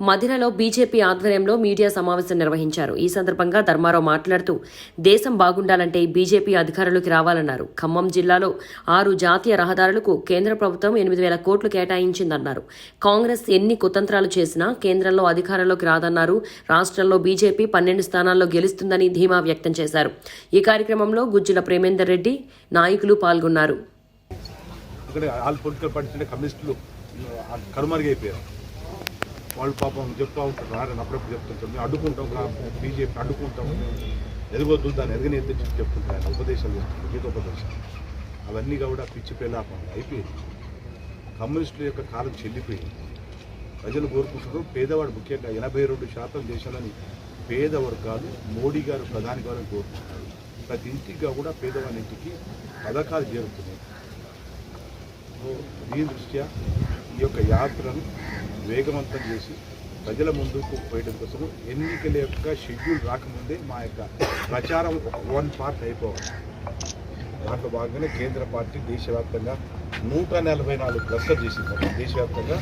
మధిరలో BJP ఆధ్వర్యంలో media సమావేశం నిర్వహించారు. ఈ సందర్భంగా ధర్మారావు మాట్లాడుతూ దేశం బాగుండాలంటే బీజేపీ అధికారంలోకి రావాలన్నారు. ఖమ్మం జిల్లాలో ఆరు జాతీయ రహదారులకు కేంద్ర ప్రభుత్వం ఎనిమిది వేల కోట్లు కేటాయించిందన్నారు. కాంగ్రెస్ ఎన్ని కుతంత్రాలు చేసినా కేంద్రంలో అధికారంలోకి రాదన్నారు. రాష్ట్రంలో బీజేపీ పన్నెండు స్థానాల్లో గెలుస్తుందని ధీమా వ్యక్తం చేశారు. ఈ కార్యక్రమంలో గుజ్జుల ప్రేమేందర్ రెడ్డి నాయకులు పాల్గొన్నారు. ఇక్కడ ఆల్ పొలిటికల్ పార్టీస్ అంటే కమ్యూనిస్టులు కనుమరుగైపోయారు. వాళ్ళు పాపం చెప్తూ ఉంటారు రారని అప్పుడప్పుడు చెప్తుంటారు మేము అడ్డుకుంటాం బీజేపీ అడ్డుకుంటాం. ఎదుగొద్దు దాన్ని ఎదగని ఎత్తి చెప్తుంటారు ఆయన ఉపదేశాలు చేస్తుంటారు గీతోపదేశం అవన్నీ కూడా పిచ్చి పేలాపం. అయిపోయింది. కమ్యూనిస్టుల యొక్క కాలం చెల్లిపోయింది. ప్రజలు కోరుకుంటున్నారు పేదవాడు ముఖ్యంగా ఎనభై రెండు శాతం దేశంలోని పేద వర్గాలు మోడీ గారు ప్రధాని గారు కోరుకుంటున్నారు. ప్రతి ఇంటికి కూడా పేదవాడి ఇంటికి పథకాలు చేరుతున్నాయి. దీని దృష్ట్యా ఈ యొక్క యాత్రను వేగవంతం చేసి ప్రజల ముందుకు పోయడం కోసం ఎన్నికల యొక్క షెడ్యూల్ రాకముందే మా యొక్క ప్రచారం వన్ పార్ట్ అయిపోవాలి. దాంట్లో భాగంగానే కేంద్ర పార్టీ దేశవ్యాప్తంగా నూట నలభై నాలుగు క్లస్టర్ చేసింది. దేశవ్యాప్తంగా